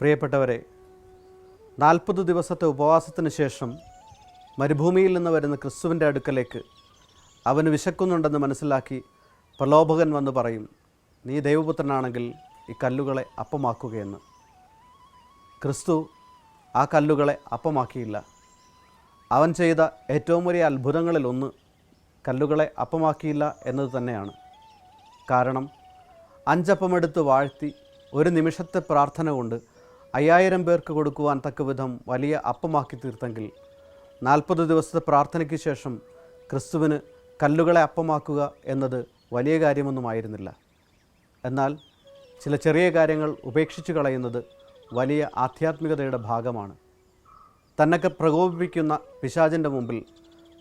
പ്രിയപ്പെട്ടവരെ നാൽപ്പത് ദിവസത്തെ ഉപവാസത്തിന് ശേഷം മരുഭൂമിയിൽ നിന്ന് വരുന്ന ക്രിസ്തുവിന്റെ അടുക്കലേക്ക് അവന് വിശക്കുന്നുണ്ടെന്ന് മനസ്സിലാക്കി പ്രലോഭകൻ വന്ന് പറയും നീ ദൈവപുത്രനാണെങ്കിൽ ഈ കല്ലുകളെ അപ്പമാക്കുകയെന്ന്. ക്രിസ്തു ആ കല്ലുകളെ അപ്പമാക്കിയില്ല. അവൻ ചെയ്ത ഏറ്റവും വലിയ അത്ഭുതങ്ങളിലൊന്ന് കല്ലുകളെ അപ്പമാക്കിയില്ല എന്നത് തന്നെയാണ്. കാരണം അഞ്ചപ്പമെടുത്ത് വാഴ്ത്തി ഒരു നിമിഷത്തെ പ്രാർത്ഥന കൊണ്ട് അയ്യായിരം പേർക്ക് കൊടുക്കുവാൻ തക്കവിധം വലിയ അപ്പമാക്കി തീർത്തെങ്കിൽ നാൽപ്പത് ദിവസത്തെ പ്രാർത്ഥനയ്ക്ക് ശേഷം ക്രിസ്തുവിന് കല്ലുകളെ അപ്പമാക്കുക എന്നത് വലിയ കാര്യമൊന്നുമായിരുന്നില്ല എന്നാൽ ചില ചെറിയ കാര്യങ്ങൾ ഉപേക്ഷിച്ച് കളയുന്നത് വലിയ ആധ്യാത്മികതയുടെ ഭാഗമാണ്. തന്നൊക്കെ പ്രകോപിപ്പിക്കുന്ന പിശാചിന്റെ മുമ്പിൽ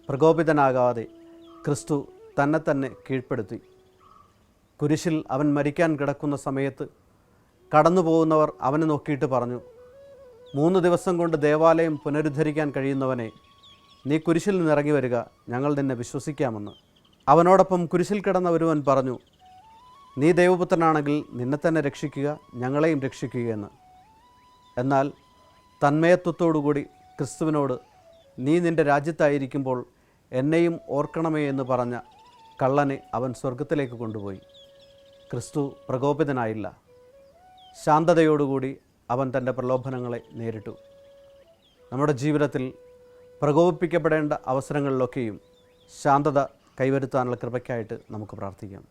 പ്രകോപിതനാകാതെ ക്രിസ്തു തന്നെ തന്നെ കീഴ്പ്പെടുത്തി. കുരിശിൽ അവൻ മരിക്കാൻ കിടക്കുന്ന സമയത്ത് കടന്നു പോകുന്നവർ അവനെ നോക്കിയിട്ട് പറഞ്ഞു മൂന്ന് ദിവസം കൊണ്ട് ദേവാലയം പുനരുദ്ധരിക്കാൻ കഴിയുന്നവനെ നീ കുരിശിൽ നിന്നിറങ്ങി വരിക ഞങ്ങൾ നിന്നെ വിശ്വസിക്കാമെന്ന്. അവനോടൊപ്പം കുരിശിൽ കിടന്ന ഒരുവൻ പറഞ്ഞു നീ ദൈവപുത്രനാണെങ്കിൽ നിന്നെ തന്നെ രക്ഷിക്കുക ഞങ്ങളെയും രക്ഷിക്കുകയെന്ന് എന്നാൽ തന്മയത്വത്തോടുകൂടി ക്രിസ്തുവിനോട് നീ നിന്റെ രാജ്യത്തായിരിക്കുമ്പോൾ എന്നെയും ഓർക്കണമേ എന്ന് പറഞ്ഞ കള്ളനെ അവൻ സ്വർഗത്തിലേക്ക് കൊണ്ടുപോയി. ക്രിസ്തു പ്രകോപിതനായില്ല. ശാന്തതയോടുകൂടി അവൻ തന്റെ പ്രലോഭനങ്ങളെ നേരിട്ടു. നമ്മുടെ ജീവിതത്തിൽ പ്രകോപിപ്പിക്കപ്പെടേണ്ട അവസരങ്ങളിലൊക്കെയും ശാന്തത കൈവരുത്താനുള്ള കൃപയ്ക്കായിട്ട് നമുക്ക് പ്രാർത്ഥിക്കാം.